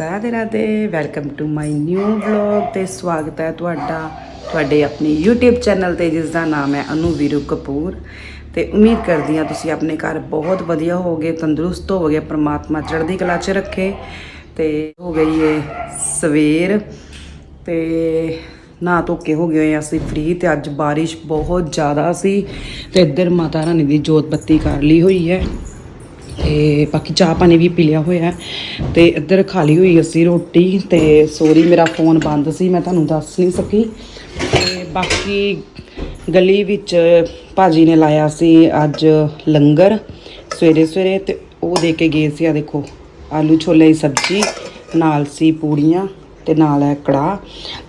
Radhe Radhe welcome to my new vlog ਤੇ ਸਵਾਗਤ ਹੈ ਤੁਹਾਡਾ, ਤੁਹਾਡੇ ਆਪਣੇ YouTube ਚੈਨਲ ਤੇ ਜਿਸ ਦਾ ਨਾਮ ਹੈ ਅਨੂ ਵੀਰੂ ਕਪੂਰ। ਤੇ ਉਮੀਦ ਕਰਦੀ ਹਾਂ ਤੁਸੀਂ ਆਪਣੇ ਘਰ ਬਹੁਤ ਵਧੀਆ ਹੋਗੇ ਤੰਦਰੁਸਤ ਹੋਵੋਗੇ, ਪ੍ਰਮਾਤਮਾ ਚੜ੍ਹਦੀ ਕਲਾ 'ਚ ਰੱਖੇ। ਤੇ ਹੋ ਗਈ ਏ ਸਵੇਰ। ਤੇ ਨਾ ਧੋਕੇ ਹੋ ਗਏ ਹੋਏ ਅਸੀਂ ਫ੍ਰੀ ਤੇ ਅੱਜ ਬਾਰਿਸ਼ ਬਹੁਤ ਜ਼ਿਆਦਾ ਸੀ। ਤੇ ਇੱਧਰ ਮਾਤਾ ਰਾਣੀ ਦੀ ਜੋਤ ਬੱਤੀ ਕਰ ਲਈ ਹੋਈ ਹੈ। ਤੇ ਬਾਕੀ ਚਾਹ ਪਾਣੀ ਵੀ ਪੀ ਲਿਆ ਹੋਇਆ ਹੈ। ਤੇ ਇੱਧਰ ਖਾ ਲਈ ਹੋਈ ਅਸੀਂ ਰੋਟੀ ਤੇ ਸੋਰੀ ਮੇਰਾ ਫੋਨ ਬੰਦ ਸੀ, ਮੈਂ ਤੁਹਾਨੂੰ ਦੱਸ ਨਹੀਂ ਸਕੀ ਤੇ ਬਾਕੀ ਗਲੀ ਵਿੱਚ ਭਾਜੀ ਨੇ ਲਾਇਆ ਸੀ ਅੱਜ ਲੰਗਰ ਸਵੇਰੇ ਸਵੇਰੇ ਤੇ ਉਹ ਦੇ ਕੇ ਗਏ ਸੀ ਆ ਦੇਖੋ, ਆਲੂ ਛੋਲੇ ਦੀ ਸਬਜ਼ੀ, ਨਾਲ ਸੀ ਪੂੜੀਆਂ ਤੇ ਨਾਲ ਹੈ ਕੜਾਹ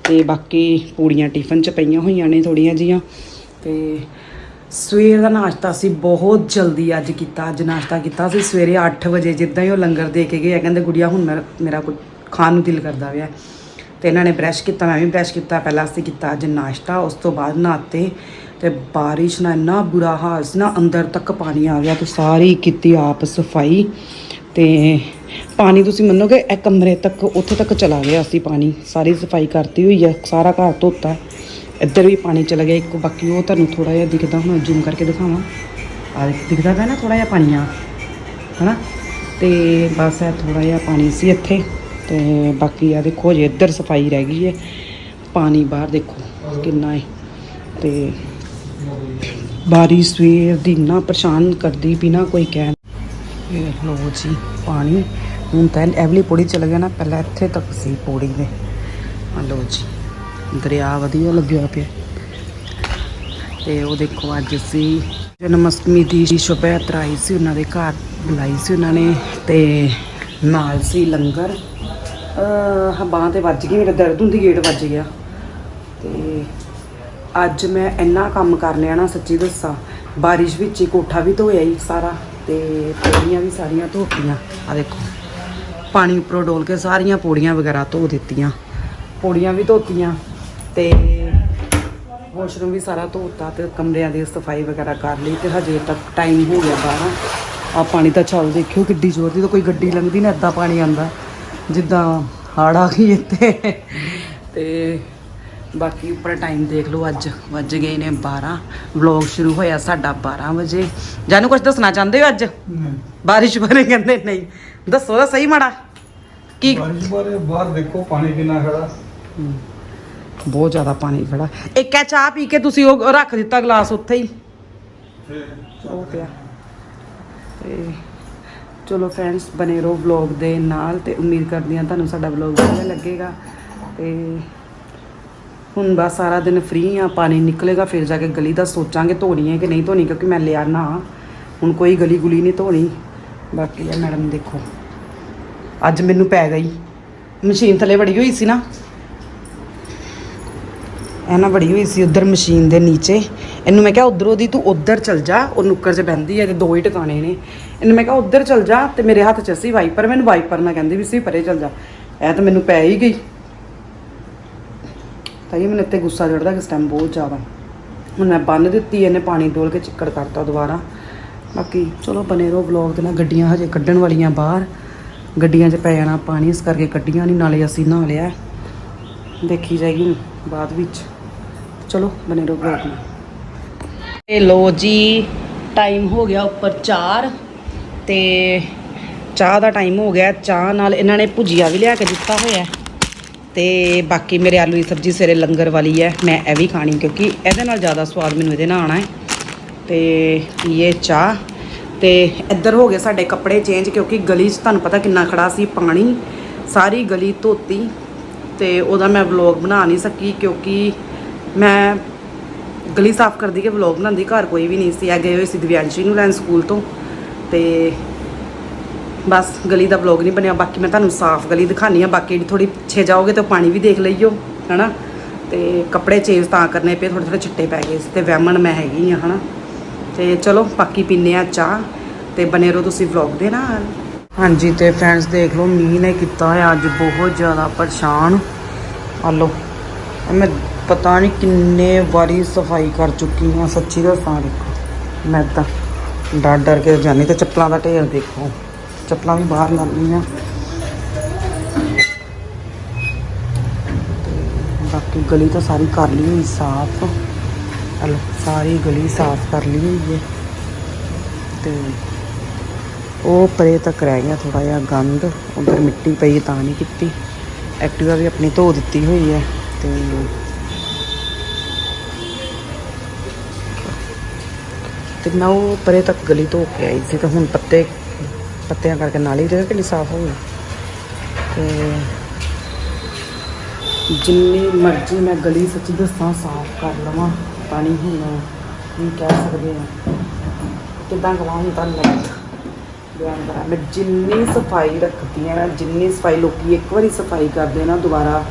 ਤੇ ਬਾਕੀ ਪੂੜੀਆਂ ਟਿਫਨ ਚ ਪਈਆਂ ਹੋਈਆਂ ਨੇ ਥੋੜੀਆਂ ਜੀਆਂ ਤੇ ਸਵੇਰ ਦਾ ਨਾਸ਼ਤਾ ਅਸੀਂ ਬਹੁਤ ਜਲਦੀ ਅੱਜ ਕੀਤਾ, ਅੱਜ ਨਾਸ਼ਤਾ ਕੀਤਾ ਸੀ, ਸਵੇਰੇ 8 ਵਜੇ ਜਿੱਦਾਂ ਹੀ ਉਹ ਲੰਗਰ ਦੇ ਕੇ ਗਏ ਆ ਕਹਿੰਦੇ ਗੁੜੀਆ ਹੁਣ ਮੇਰਾ ਮੇਰਾ ਕੁਝ ਖਾਣ ਨੂੰ ਦਿਲ ਕਰਦਾ ਪਿਆ। ਤੇ ਇਹਨਾਂ ਨੇ ਬ੍ਰਸ਼ ਕੀਤਾ, ਮੈਂ ਵੀ ਬ੍ਰਸ਼ ਕੀਤਾ, ਪਹਿਲਾਂ ਅਸੀਂ ਕੀਤਾ ਅੱਜ ਨਾਸ਼ਤਾ, ਉਸ ਤੋਂ ਬਾਅਦ ਨਹਾਤੇ ਤੇ ਬਾਰਿਸ਼ ਨਾਲ ਇੰਨਾ ਬੁਰਾ ਹਾਲ ਸੀ ਨਾ, ਅੰਦਰ ਤੱਕ ਪਾਣੀ ਆ ਗਿਆ ਤੇ ਸਾਰੀ ਕੀਤੀ ਆਪ ਸਫ਼ਾਈ ਤੇ ਪਾਣੀ ਤੁਸੀਂ ਮੰਨੋਗੇ, ਇਹ ਕਮਰੇ ਤੱਕ, ਉੱਥੇ ਤੱਕ ਚਲਾ ਗਿਆ ਅਸੀਂ ਪਾਣੀ, ਸਾਰੀ ਸਫ਼ਾਈ ਕਰਤੀ ਹੋਈ ਹੈ ਸਾਰਾ ਘਰ ਧੋਤਾ। ਇੱਧਰ ਵੀ ਪਾਣੀ ਚਲਾ ਗਿਆ, ਇੱਕ ਬਾਕੀ ਉਹ ਤੁਹਾਨੂੰ ਥੋੜਾ ਜਿਹਾ ਦਿਖਦਾ, ਹੁਣ ਜ਼ੂਮ ਕਰਕੇ ਦਿਖਾਵਾਂ। ਆ ਦਿਖਦਾ ਪਿਆ ਨਾ ਥੋੜਾ ਜਿਹਾ ਪਾਣੀ ਆ, ਹਨਾ? ਤੇ ਬਸ ਇਹ ਥੋੜਾ ਜਿਹਾ ਪਾਣੀ ਸੀ ਇੱਥੇ, ਤੇ ਬਾਕੀ ਆ ਦੇਖੋ ਜੇ ਇੱਧਰ ਸਫ਼ਾਈ ਰਹਿ ਗਈ ਹੈ। ਪਾਣੀ ਬਾਹਰ ਦੇਖੋ ਕਿੰਨਾ ਹੈ। ਤੇ ਬਾਰਿਸ਼ ਸਵੇਰ ਦੀ ਨਾ ਪਰੇਸ਼ਾਨ ਕਰਦੀ ਵੀ ਕੋਈ ਕਹਿ ਇਹ ਲੋ ਜੀ, ਪਾਣੀ। ਹੁਣ ਤਾਂ ਐਵਲੀ ਪੌੜੀ ਚਲ ਗਿਆ ਨਾ, ਪਹਿਲਾਂ ਇੱਥੇ ਤੱਕ ਸੀ ਪੌੜੀ ਦੇ। ਆ ਲੋ ਜੀ। ਦਰਿਆ ਵਧੀਆ ਲੱਗਿਆ ਪਿਆ। ਤੇ ਉਹ ਦੇਖੋ ਅੱਜ ਅਸੀਂ ਜਨਮ ਅਸ਼ਟਮੀ ਦੀ ਸ਼ੁਭ ਯਾਤਰਾ ਆਈ ਸੀ ਉਹਨਾਂ ਦੇ ਘਰ, ਬੁਲਾਈ ਸੀ ਉਹਨਾਂ ਨੇ ਤੇ ਨਾਲ ਸੀ ਲੰਗਰ। ਅਹ ਬਾਂਹ ਤੇ ਵੱਜ ਗਈ, ਮੇਰਾ ਦਰਦ ਹੁੰਦੀ ਗੇਟ ਵੱਜ ਗਿਆ। ਤੇ ਅੱਜ ਮੈਂ ਇੰਨਾ ਕੰਮ ਕਰ ਲਿਆ ਨਾ, ਸੱਚੀ ਦੱਸਾਂ। ਬਾਰਿਸ਼ ਵਿੱਚ ਹੀ ਕੋਠਾ ਵੀ ਧੋਇਆ ਹੀ ਸਾਰਾ ਤੇ ਪੌੜੀਆਂ ਵੀ ਸਾਰੀਆਂ ਧੋਤੀਆਂ। ਆ ਦੇਖੋ, ਪਾਣੀ ਉੱਪਰੋਂ ਡੋਲ ਕੇ ਸਾਰੀਆਂ ਪੌੜੀਆਂ ਵਗੈਰਾ ਧੋ ਦਿੱਤੀਆਂ। ਪੌੜੀਆਂ ਵੀ ਧੋਤੀਆਂ। ਤੇ ਵਾਸ਼ਰੂਮ ਵੀ ਸਾਰਾ ਧੋਤਾ ਤੇ ਕਮਰਿਆਂ ਦੀ ਸਫ਼ਾਈ ਵਗੈਰਾ ਕਰ ਲਈ ਤੇ ਹਜੇ ਤੱਕ ਟਾਈਮ ਹੋ ਗਿਆ 12 ਆ ਪਾਣੀ ਤਾਂ ਚੱਲ ਦੇਖਿਓ ਕਿੱਡੀ ਜ਼ੋਰ ਦੀ ਤਾਂ ਕੋਈ ਗੱਡੀ ਲੰਘਦੀ ਨਾ ਏਦਾਂ ਪਾਣੀ ਆਂਦਾ ਜਿੱਦਾਂ ਹੜ੍ਹ ਆ ਗਈ ਇੱਥੇ। ਤੇ ਬਾਕੀ ਉੱਪਰ ਟਾਈਮ ਦੇਖ ਲਓ ਅੱਜ। ਵੱਜ ਗਏ ਨੇ 12 ਵਲੌਗ ਸ਼ੁਰੂ ਹੋਇਆ ਸਾਡਾ 12 ਵਜੇ। ਜਾਨੂੰ ਕੁਝ ਦੱਸਣਾ ਚਾਹੁੰਦੇ ਹੋ ਅੱਜ? ਬਾਰਿਸ਼ ਬਾਰੇ ਕਹਿੰਦੇ ਨਹੀਂ। ਦੱਸੋ ਤਾਂ ਸਹੀ ਮਾੜਾ। ਕੀ ਬਾਰਿਸ਼ ਬਾਰੇ ਬਾਹਰ ਦੇਖੋ ਪਾਣੀ ਕਿੰਨਾ ਖੜਾ। ਬਹੁਤ ਜ਼ਿਆਦਾ ਪਾਣੀ ਖੜਾ। ਇੱਕ ਐ ਚਾਹ ਪੀ ਕੇ ਤੁਸੀਂ ਉਹ ਰੱਖ ਦਿੱਤਾ ਗਲਾਸ ਉੱਥੇ ਹੀ। ਉਹ ਪਿਆ। ਤੇ ਚਲੋ ਫਰੈਂਡਸ ਬਨੇ ਰਹੋ ਵਲੌਗ ਦੇ ਨਾਲ ਤੇ ਉਮੀਦ ਕਰਦੀ ਹਾਂ ਤੁਹਾਨੂੰ ਸਾਡਾ ਵਲੌਗ ਵਧੀਆ ਲੱਗੇਗਾ। ਤੇ ਹੁਣ ਬਸ ਸਾਰਾ ਦਿਨ ਫ੍ਰੀ ਆ ਪਾਣੀ ਨਿਕਲੇਗਾ ਫਿਰ ਜਾ ਕੇ ਗਲੀ ਦਾ ਸੋਚਾਂਗੇ ਧੋਣੀ ਹੈ ਕਿ ਨਹੀਂ ਧੋਣੀ ਕਿਉਂਕਿ ਮੈਂ ਲਿਆ ਨਾ। ਹੁਣ ਕੋਈ ਗਲੀ ਗੁਲੀ ਨਹੀਂ ਧੋਣੀ। ਬਾਕੀ ਇਹ ਮੈਡਮ ਦੇਖੋ। ਅੱਜ ਮੈਨੂੰ ਪੈ ਗਈ। ਮਸ਼ੀਨ ਥੱਲੇ ਵੜੀ ਹੋਈ ਸੀ ਨਾ। ਇਹ ਨਾ ਬੜੀ ਹੋਈ ਸੀ ਉਧਰ ਮਸ਼ੀਨ ਦੇ ਨੀਚੇ। ਇਹਨੂੰ ਮੈਂ ਕਿਹਾ ਉਧਰੋਂ ਦੀ ਤੂੰ ਉਧਰ ਚਲ ਜਾ, ਉਹ ਨੁੱਕਰ 'ਚ ਬਹਿੰਦੀ ਹੈ ਤੇ ਦੋ ਹੀ ਟਿਕਾਣੇ ਨੇ। ਇਹਨੂੰ ਮੈਂ ਕਿਹਾ ਉਧਰ ਚਲ ਜਾ ਤੇ ਮੇਰੇ ਹੱਥ 'ਚ ਸੀ ਵਾਈਪਰ, ਮੈਨੂੰ ਵਾਈਪਰ ਨਾ ਕਹਿੰਦੀ ਵੀ ਸੀ ਪਰੇ ਚਲ ਜਾ। ਇਹ ਤਾਂ ਮੈਨੂੰ ਪੈ ਹੀ ਗਈ। ਤਾਂ ਇਹ ਮੈਨੂੰ ਇੱਥੇ ਗੁੱਸਾ ਚੜਦਾ ਕਿਸ ਟਾਈਮ ਬਹੁਤ ਜ਼ਿਆਦਾ। ਹੁਣ ਮੈਂ ਬੰਨ ਦਿੱਤੀ, ਇਹਨੇ ਪਾਣੀ ਡੋਲ ਕੇ ਚਿੱਕੜ ਕਰਤਾ ਦੁਬਾਰਾ। ਬਾਕੀ ਚਲੋ ਬਨੇ ਰਹੋ ਵਲੌਗ ਦੇ ਨਾਲ, ਗੱਡੀਆਂ ਹਜੇ ਕੱਢਣ ਵਾਲੀਆਂ ਬਾਹਰ। ਗੱਡੀਆਂ 'ਚ ਪੈ ਜਾਣਾ ਪਾਣੀ, ਇਸ ਕਰਕੇ ਕੱਢੀਆਂ ਨਹੀਂ, ਨਾਲੇ ਅਸੀਂ ਨਹਾ ਲਿਆ। ਦੇਖੀ ਜਾਏਗੀ ਬਾਅਦ ਵਿੱਚ। ਚਲੋ ਬਣੇ ਰਹੋ ਵਲੌਗ ਨਾਲ ਇਹ ਲੋ ਜੀ ਟਾਈਮ ਹੋ ਗਿਆ ਉੱਪਰ 4 ਤੇ ਚਾਹ ਦਾ ਟਾਈਮ ਹੋ ਗਿਆ, ਚਾਹ ਨਾਲ ਇਹਨਾਂ ਨੇ ਭੁਜੀਆ ਵੀ ਲਿਆ ਕੇ ਦਿੱਤਾ ਹੋਇਆ ਹੈ। ਤੇ ਬਾਕੀ ਮੇਰੇ ਆਲੂ ਦੀ ਸਬਜ਼ੀ ਸਵੇਰੇ ਲੰਗਰ ਵਾਲੀ ਹੈ, ਮੈਂ ਇਹ ਵੀ ਖਾਣੀ ਕਿਉਂਕਿ ਇਹਦੇ ਨਾਲ ਜ਼ਿਆਦਾ ਸਵਾਦ ਮੈਨੂੰ ਇਹਦੇ ਨਾਲ ਆਣਾ ਹੈ। ਤੇ ਇਹ ਚਾਹ। ਤੇ ਇੱਧਰ ਹੋ ਗਏ ਸਾਡੇ ਕੱਪੜੇ ਚੇਂਜ ਕਿਉਂਕਿ ਗਲੀ 'ਚ ਤੁਹਾਨੂੰ ਪਤਾ ਕਿੰਨਾ ਖੜਾ ਸੀ ਪਾਣੀ, ਸਾਰੀ ਗਲੀ ਧੋਤੀ। ਤੇ ਉਹਦਾ ਮੈਂ ਵਲੌਗ ਬਣਾ ਨਹੀਂ ਸਕੀ ਕਿਉਂਕਿ ਮੈਂ ਗਲੀ ਸਾਫ਼ ਕਰਦੀ ਕਿ ਵਲੌਗ ਬਣਾਉਂਦੀ, ਘਰ ਕੋਈ ਵੀ ਨਹੀਂ ਸੀ। ਆ ਗਏ ਹੋਏ ਸੀ ਦਿਵਿਆਂਸ਼ੀ ਨੂੰ ਲੈਣ ਸਕੂਲ ਤੋਂ। ਤੇ ਬਸ ਗਲੀ ਦਾ ਵਲੌਗ ਨਹੀਂ ਬਣਿਆ। ਬਾਕੀ ਮੈਂ ਤੁਹਾਨੂੰ ਸਾਫ਼ ਗਲੀ ਦਿਖਾਣੀ ਆ ਬਾਕੀ ਥੋੜੀ ਪਿੱਛੇ ਜਾਓਗੇ ਤਾਂ ਪਾਣੀ ਵੀ ਦੇਖ ਲਈਓ, ਹਨਾ? ਤੇ ਕੱਪੜੇ ਚੇਂਜ ਤਾਂ ਕਰਨੇ ਪਏ ਥੋੜੇ ਥੋੜੇ ਚਿੱਟੇ ਪੈ ਗਏ ਸੀ ਤੇ ਵਹਿਮਣ ਮੈਂ ਹੈਗੀ ਆ, ਹਨਾ? ਤੇ ਚਲੋ, ਬਾਕੀ ਪੀਨੇ ਆ ਚਾਹ ਤੇ ਬਨੇ ਰਹੋ ਤੁਸੀਂ ਵਲੌਗ ਦੇ ਨਾਲ। ਹਾਂਜੀ, ਤੇ ਫਰੈਂਡਸ ਦੇਖ ਲਓ, ਮੀਂਹ ਨੇ ਕੀਤਾ ਹੋਇਆ ਅੱਜ ਬਹੁਤ ਜ਼ਿਆਦਾ ਪਰੇਸ਼ਾਨ। ਆ ਲਓ ਮੈਂ ਪਤਾ ਨਹੀਂ ਕਿੰਨੇ ਵਾਰੀ ਸਫ਼ਾਈ ਕਰ ਚੁੱਕੀ ਹਾਂ, ਸੱਚੀ ਦੱਸਾਂ ਦੇਖੋ। ਮੈਂ ਤਾਂ ਡਰ ਡਰ ਕੇ ਜਾਨੀ ਤੇ ਚੱਪਲਾਂ ਦਾ ਢੇਰ ਦੇਖੋ। ਚੱਪਲਾਂ ਵੀ ਬਾਹਰ ਲਾਉਣੀਆਂ ਬਾਕੀ ਗਲੀ ਤਾਂ ਸਾਰੀ ਕਰ ਲਈ ਹੋਈ ਸਾਫ਼। ਸਾਰੀ ਗਲੀ ਸਾਫ਼ ਕਰ ਲਈ ਹੋਈ ਹੈ। ਤੇ ਉਹ ਪਰੇ ਤੱਕ ਰਹਿ ਗਿਆ ਥੋੜਾ ਜਿਹਾ ਗੰਦ। ਉਧਰ ਮਿੱਟੀ ਪਈ ਤਾਂ ਨਹੀਂ ਕੀਤੀ। ਐਕਟਿਵਾ ਵੀ ਆਪਣੀ ਧੋ ਦਿੱਤੀ ਹੋਈ ਹੈ। ਤੇ ਤੇ ਮੈਂ ਉਹ ਪਰੇ ਤੱਕ ਗਲੀ ਧੋ ਕੇ ਆਈ ਸੀ ਤਾਂ ਹੁਣ ਪੱਤੇ, ਪੱਤਿਆਂ ਕਰਕੇ ਨਾਲੀ ਦੇ ਕਿੰਨੀ ਸਾਫ਼ ਹੋ ਗਈ। ਤੇ ਜਿੰਨੀ ਮਰਜ਼ੀ ਮੈਂ ਗਲੀ ਸੱਚੀ ਦੱਸਾਂ ਸਾਫ਼ ਕਰ ਲਵਾਂ ਪਾਣੀ ਹੁਣ ਕੀ ਕਹਿ ਸਕਦੇ ਆ। ਕਿੱਦਾਂ ਕਵਾਂ ਹੁਣ ਤਾਂ ਲੱਗ ਬਿਆਨ ਕਰਾਂ ਮੈਂ ਜਿੰਨੀ ਸਫ਼ਾਈ ਰੱਖਦੀ ਆ ਨਾ, ਜਿੰਨੀ ਸਫ਼ਾਈ ਲੋਕੀ ਇੱਕ ਵਾਰੀ ਸਫ਼ਾਈ ਕਰਦੇ ਨਾ, ਦੁਬਾਰਾ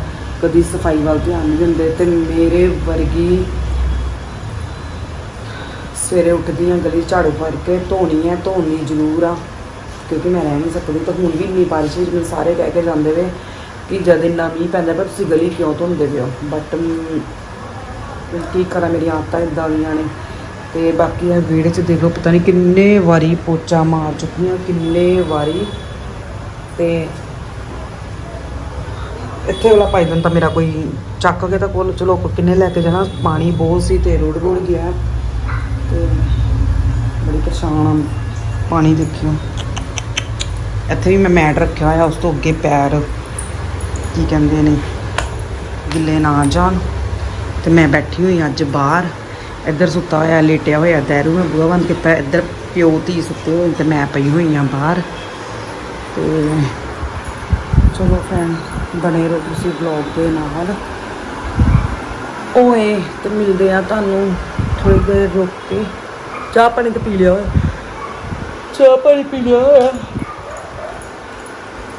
ਕਦੀ ਸਫ਼ਾਈ ਵੱਲ ਧਿਆਨ ਨਹੀਂ ਦਿੰਦੇ ਤੇ ਮੇਰੇ ਵਰਗੀ ਸਵੇਰੇ ਉੱਠਦੀ ਹਾਂ ਗਲੀ ਝਾੜੂ ਫੜ ਕੇ ਧੋਣੀ ਹੈ, ਧੋਣੀ ਜ਼ਰੂਰ ਆ। ਕਿਉਂਕਿ ਮੈਂ ਰਹਿ ਨਹੀਂ ਸਕਦੀ ਤਾਂ ਹੁਣ ਵੀ ਇੰਨੀ ਬਾਰਿਸ਼ ਵਿੱਚ ਮੈਨੂੰ ਸਾਰੇ ਕਹਿ ਕੇ ਜਾਂਦੇ ਵੇ ਕਿ ਜਦ ਇੰਨਾ ਮੀਂਹ ਪੈਂਦਾ ਪਰ ਤੁਸੀਂ ਗਲੀ ਕਿਉਂ ਧੋਂਦੇ ਪਏ ਬਟ ਕੀ ਕਰਾਂ ਮੇਰੀਆਂ ਆਦਤਾਂ ਇਦਾਂ ਦੀਆਂ ਨੇ। ਤੇ ਬਾਕੀ ਇਹ ਵਿਹੜੇ 'ਚ ਦੇਖੋ ਪਤਾ ਨਹੀਂ ਕਿੰਨੇ ਵਾਰੀ ਪੋਚਾ ਮਾਰ ਚੁੱਕੀਆਂ ਕਿੰਨੇ ਵਾਰੀ। ਤੇ ਇੱਥੇ ਵਾਲਾ ਪਾਈਦਨ ਤਾਂ ਮੇਰਾ ਕੋਈ ਚੱਕ ਕੇ ਤਾਂ ਕੋਲ, ਚਲੋ, ਕਿੰਨੇ ਲੈ ਕੇ ਜਾਣਾ, ਪਾਣੀ ਬਹੁਤ ਸੀ ਤੇ ਰੁੜ ਰੁੜ ਗਿਆ। ਬੜੀ ਪਰੇਸ਼ਾਨ ਪਾਣੀ ਦੇਖਿਓ। ਇੱਥੇ ਵੀ ਮੈਂ ਮੈਟ ਰੱਖਿਆ ਹੋਇਆ, ਉਸ ਤੋਂ ਅੱਗੇ ਪੈਰ, ਕੀ ਕਹਿੰਦੇ ਨੇ, ਗਿੱਲੇ ਨਾ ਜਾਣ। ਤੇ ਮੈਂ ਬੈਠੀ ਹੋਈ ਅੱਜ ਬਾਹਰ। ਇੱਧਰ ਸੁੱਤਾ ਹੋਇਆ, ਲੇਟਿਆ ਹੋਇਆ ਦੈਰੂ ਮੈਂ ਬੂਹਾ ਬੰਦ ਕੀਤਾ, ਇੱਧਰ ਪਿਓ ਧੀ ਸੁੱਤੇ ਹੋਏ ਤੇ ਮੈਂ ਪਈ ਹੋਈ ਆ ਬਾਹਰ। ਤੇ ਚਲੋ ਫਰੈਂਡ ਬਣੇ ਰਹੋ ਤੁਸੀਂ ਵਲੌਗ ਦੇ ਨਾਲ। ਓਏ, ਤੇ ਮਿਲਦੇ ਆ ਤੁਹਾਨੂੰ ਥੋੜੀ ਦੇਰ ਰੁਕ ਕੇ। ਚਾਹ ਪਾਣੀ ਤਾਂ ਪੀ ਲਿਆ ਹੋਇਆ ਚਾਹ ਪਾਣੀ ਪੀ ਲਿਆ ਹੋਇਆ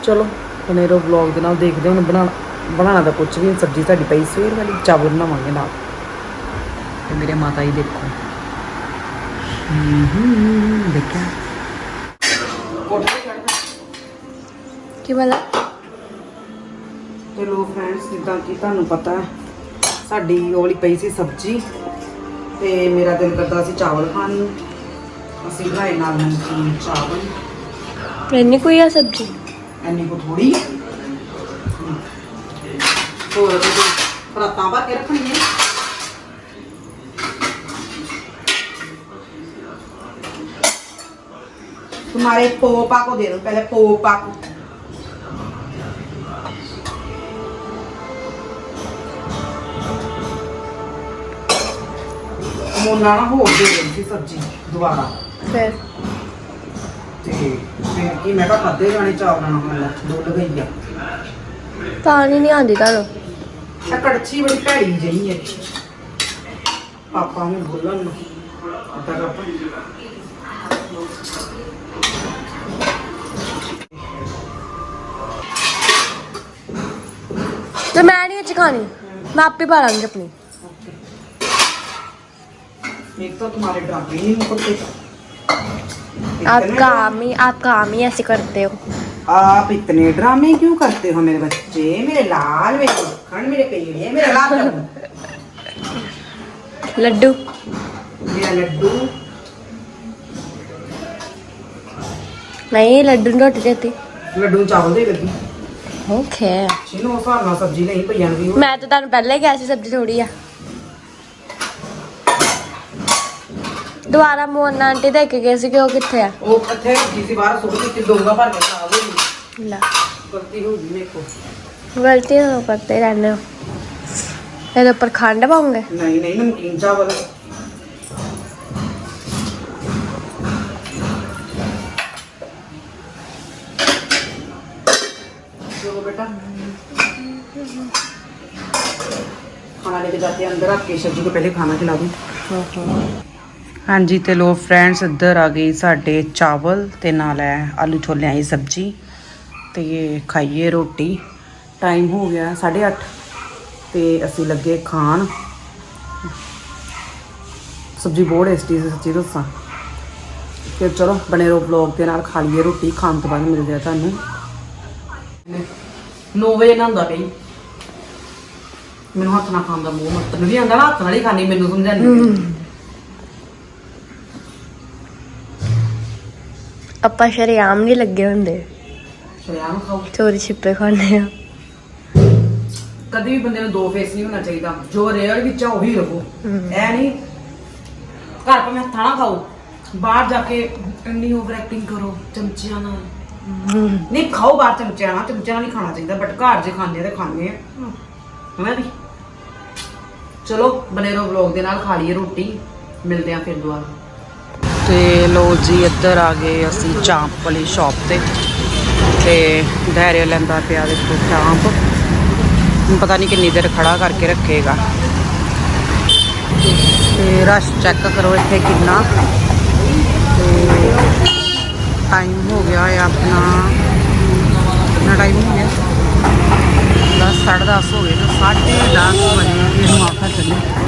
ਚਲੋ ਰਹੋ ਵਲੌਗ ਦੇ ਨਾਲ ਦੇਖਦੇ ਹਾਂ ਹੁਣ ਬਣਾਉਣਾ ਬਣਾਉਣਾ ਤਾਂ ਕੁਛ ਵੀ ਸਬਜ਼ੀ ਸਾਡੀ ਪਈ ਸਵੇਰ ਵਾਲੀ ਚਾਵਲ ਬਣਾਵਾਂਗੇ ਨਾਲ। ਤੇ ਮੇਰੇ ਮਾਤਾ ਜੀ ਦੇਖੋ। ਹੂੰ ਦੇਖਿਆ? ਕੀ ਵਾਲਾ ਤੇ ਲੋ ਫਰੈਂਡਸ ਜਿੱਦਾਂ ਕਿ ਤੁਹਾਨੂੰ ਪਤਾ ਸਾਡੀ ਉਹ ਵਾਲੀ ਪਈ ਸੀ ਸਬਜ਼ੀ। ਤੇ ਮੇਰਾ ਦਿਲ ਕਰਦਾ ਸੀ ਚਾਵਲ ਖਾਣ ਨੂੰ ਅਸੀਂ ਬਣਾਏ ਨਾਲ ਨਮਕੀਨ ਚਾਵਲ ਇੰਨੀ ਕੋਈ ਆ ਸਬਜ਼ੀ ਐਨੀ ਕੋ ਥੋੜੀ ਹੋਰ ਤੇ ਪਰਾਤਾਂ ਭਰ ਕੇ ਰੱਖਣੀਆਂ तुम्हारे पोपा को दे दो पहले पोपा को ਮੋਨਾ ਨਾ ਹੋਰ ਦੇ ਦਿੰਦੀ ਸੀ ਸਬਜ਼ੀ ਦੁਬਾਰਾ। ਫਿਰ? ਤੇ ਫਿਰ ਕੀ ਮੈਂ ਕਿਹਾ ਖਾਦੇ ਜਾਣੇ ਚਾਵਲਾਂ ਨਾਲ ਮੱਲਾ ਡੁੱਲ ਗਈ ਆ। ਪਾਣੀ ਨਹੀਂ ਆਉਂਦੀ ਤੁਹਾਨੂੰ ਇਹ ਕੜਛੀ ਬੜੀ ਭੈੜੀ ਜਈ ਹੈ ਪਾਪਾ ਨੂੰ ਬੋਲਣ ਨੂੰ। ਅੱਧਾ ਕੱਪ। ਤੇ ਮੈਂ ਨਹੀਂ ਅੱਜ ਖਾਣੀ। ਮੈਂ ਆਪੇ ਪਾ ਲਾਂਗੀ ਆਪਣੀ। तो तुम्हारे ड्रामे नहीं मुकते आप इतने काम ही आप काम ही ऐसे करते हो ड्रामे- आप इतने ड्रामे क्यों करते हो मेरे बच्चे मेरे लाल मेरे मक्खन मेरे पेड़े मेरा लाल ਲੱਡੂ मेरा लड्डू ਨਹੀਂ ਲੱਡੂ ਨੂੰ ਰੋਟੀ ਦੇਤੀ ਲੱਡੂ ਨੂੰ ਚਾਵਲ ਦੇ ਲੱਗੀ ਓਕੇ ਜਿਹਨੂੰ ਉਸ ਹਿਸਾਬ ਨਾਲ ਸਬਜ਼ੀ ਨਹੀਂ ਪਈ ਜਾਂਦੀ ਉਹ ਮੈਂ ਤਾਂ ਤੁਹਾਨੂੰ ਪਹਿਲਾਂ ਹੀ ਕਿਹਾ ਸੀ ਸਬਜ਼ੀ ਥੋੜੀ ਆ ਦੁਬਾਰਾ ਮੋਹਨ ਆਂਟੀ ਦੇ ਕੇ ਗਏ ਸੀ ਕਿ ਉਹ ਕਿੱਥੇ ਆ ਉਹ ਇੱਥੇ ਰੱਖੀ ਸੀ ਬਾਹਰ ਸੁੱਟ ਦਿੱਤੀ ਡੋਂਗਾ ਭਰ ਕੇ ਖਾ ਗਈ ਲੈ ਗਲਤੀ ਹੋ ਗਈ ਮੇਰੇ ਕੋਲ ਗਲਤੀ ਹੋ ਕਰਤੇ ਰਹਿੰਦੇ ਹੋ ਇਹਦੇ ਉੱਪਰ ਖੰਡ ਪਾਉਂਗੇ ਨਹੀਂ ਨਹੀਂ ਨਮਕੀਨ ਚਾਵਲ चलो बेटा खाना लेके जाते हैं अंदर आपके सब्जी को पहले खाना खिला दूँ ਹਾਂਜੀ ਤੇ ਲੋ ਫਰੈਂਡਸ, ਇੱਧਰ ਆ ਗਈ ਸਾਡੇ ਚਾਵਲ ਤੇ ਨਾਲ ਹੈ ਆਲੂ ਛੋਲਿਆਂ ਦੀ ਸਬਜ਼ੀ ਤੇ ਖਾਈਏ ਰੋਟੀ। ਟਾਈਮ ਹੋ ਗਿਆ 8:30 ਤੇ ਅਸੀਂ ਲੱਗੇ ਖਾਣ। ਸਬਜ਼ੀ ਬਹੁਤ ਟੇਸਟੀ ਸੀ ਸੱਚੀ ਦੱਸਾਂ। ਤੇ ਚਲੋ ਬਣੇ ਰਹੋ ਵਲੌਗ ਦੇ ਨਾਲ ਖਾ ਲਈਏ ਰੋਟੀ, ਖਾਣ ਤੋਂ ਬਾਅਦ ਮਿਲਦੇ ਆ ਤੁਹਾਨੂੰ। 9 ਵਜੇ ਨਾ ਹੁੰਦਾ ਪਈ ਮੈਨੂੰ ਹੱਥ ਨਾਲ ਖਾਣ ਦਾ ਬਹੁਤ ਮੱਤਨ ਵੀ ਆਂਦਾ ਨਾ ਹੱਥ ਨਾਲ ਹੀ ਖਾਣੀ ਮੈਨੂੰ ਸਮਝਾਉਂਦੀ। ਆਪਾਂ ਸ਼ਰੇਆਮ ਨਹੀਂ ਲੱਗੇ ਹੁੰਦੇ। ਸ਼ਰਿਆਮ ਖਾਓ। ਚੋਰੀ ਛਿੱਪੇ ਖਾਣੇ ਆ। ਕਦੇ ਵੀ ਬੰਦੇ ਨੂੰ ਦੋ ਫੇਸ ਨਹੀਂ ਹੋਣਾ ਚਾਹੀਦਾ। ਜੋ ਰੀਅਲ ਵਿੱਚ ਆ ਉਹੀ ਰਹੋ। ਐ ਨਹੀਂ ਘਰ ਭਾਵੇਂ ਹੱਥਾਂ ਨਾਲ ਖਾਓ ਬਾਹਰ ਜਾ ਕੇ ਇੰਨੀ ਓਵਰ ਐਕਟਿੰਗ ਕਰੋ ਚਮਚਿਆਂ ਨਾਲ। ਨਹੀਂ ਖਾਓ ਬਾਹਰ ਚਮਚਿਆਂ ਨਾਲ ਚਮਚਿਆਂ ਨਾਲ ਨਹੀਂ ਖਾਣਾ ਚਾਹੀਦਾ ਬਟ ਘਰ ਜੇ ਖਾਂਦੇ ਆ ਤੇ ਖਾਂਦੇ ਆ। ਹਨਾ ਵੀ ਚਲੋ ਬਨੇ ਰਹੋ ਵਲੌਗ ਦੇ ਨਾਲ ਖਾ ਲਈਏ ਰੋਟੀ। ਮਿਲਦੇ ਆ ਫਿਰ ਦੁਬਾਰਾ। ਤੇ ਲੋ ਜੀ, ਇੱਧਰ ਆ ਗਏ ਅਸੀਂ ਚਾਂਪ ਵਾਲੀ ਸ਼ਾਪ ਤੇ। ਤੇ ਧੈਰਿਓ ਲੈਂਦਾ ਪਿਆ ਦੇਖੋ ਚਾਂਪ। ਪਤਾ ਨਹੀਂ ਕਿੰਨੀ ਦੇਰ ਖੜਾ ਕਰਕੇ ਰੱਖੇਗਾ। ਤੇ ਰਸ਼ ਚੈੱਕ ਕਰੋ ਇੱਥੇ ਕਿੰਨਾ। ਤੇ ਟਾਈਮ ਹੋ ਗਿਆ ਹੈ ਆਪਣਾ, ਕਿੰਨਾ ਟਾਈਮ ਹੋ ਗਿਆ? 10 10:30 ਹੋ ਗਏ ਤੇ 10:30 ਵਜੇ ਇਹਨੂੰ ਆਖਾ ਚੱਲੇ।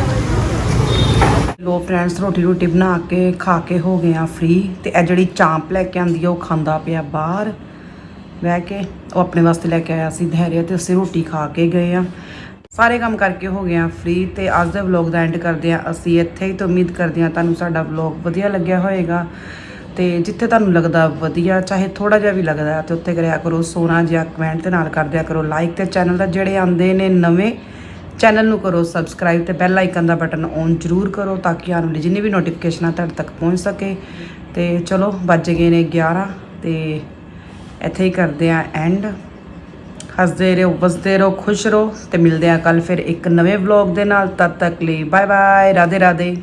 ਲੋ ਫਰੈਂਡਸ ਰੋਟੀ ਰੋਟੀ ਬਣਾ ਕੇ, ਖਾ ਕੇ ਹੋ ਗਏ ਆ ਫ੍ਰੀ ਤੇ ਇਹ ਜਿਹੜੀ ਚਾਂਪ ਲੈ ਕੇ ਆਂਦੀ ਆ, ਉਹ ਖਾਂਦਾ ਪਿਆ ਬਾਹਰ। ਬਹਿ ਕੇ ਉਹ ਆਪਣੇ ਵਾਸਤੇ ਲੈ ਕੇ ਆਇਆ ਸੀ ਧੈਰਿਆ ਤੇ ਅਸੀਂ ਰੋਟੀ ਖਾ ਕੇ ਗਏ ਆ। ਸਾਰੇ ਕੰਮ ਕਰਕੇ ਹੋ ਗਏ ਆ ਫ੍ਰੀ ਤੇ ਅੱਜ ਦੇ ਵਲੌਗ ਦਾ ਐਂਡ ਕਰਦੇ ਆ। ਅਸੀਂ ਇੱਥੇ ਹੀ ਤੋਂ ਉਮੀਦ ਕਰਦੇ ਆ ਤੁਹਾਨੂੰ ਸਾਡਾ ਵਲੌਗ ਵਧੀਆ ਲੱਗਿਆ ਹੋਵੇਗਾ ਤੇ ਜਿੱਥੇ ਤੁਹਾਨੂੰ ਲੱਗਦਾ ਵਧੀਆ, ਚਾਹੇ ਥੋੜਾ ਜਿਹਾ ਵੀ ਲੱਗਦਾ ਤੇ ਉੱਥੇ ਕਰਿਆ ਕਰੋ ਸੋਨਾ ਜਿਹਾ ਕਮੈਂਟ ਤੇ ਨਾਲ ਕਰ ਦਿਆ ਕਰੋ। ਲਾਈਕ ਤੇ ਚੈਨਲ ਦਾ ਜਿਹੜੇ ਆਉਂਦੇ ਨੇ ਨਵੇਂ ਚੈਨਲ ਨੂੰ ਕਰੋ ਸਬਸਕ੍ਰਾਈਬ ਤੇ ਬੈਲ ਆਈਕਨ ਦਾ ਬਟਨ ਔਨ ਜ਼ਰੂਰ ਕਰੋ ਤਾਂ ਕਿ ਆਉਣ ਵਾਲੀ ਜਿੰਨੀ ਵੀ ਨੋਟੀਫਿਕੇਸ਼ਨਾਂ ਤੁਹਾਡੇ ਤੱਕ ਪਹੁੰਚ ਸਕੇ। ਤੇ ਚਲੋ, ਵੱਜ ਗਏ ਨੇ 11 ਤੇ ਇੱਥੇ ਹੀ ਕਰਦੇ ਆ ਐਂਡ ਹੱਸਦੇ ਰਹੋ, ਵਸਦੇ ਰਹੋ, ਖੁਸ਼ ਰਹੋ ਤੇ ਮਿਲਦੇ ਆ ਕੱਲ ਫਿਰ ਇੱਕ ਨਵੇਂ ਵਲੌਗ ਦੇ ਨਾਲ। ਤਦ ਤੱਕ ਲਈ ਬਾਏ ਬਾਏ ਰਾਧੇ ਰਾਧੇ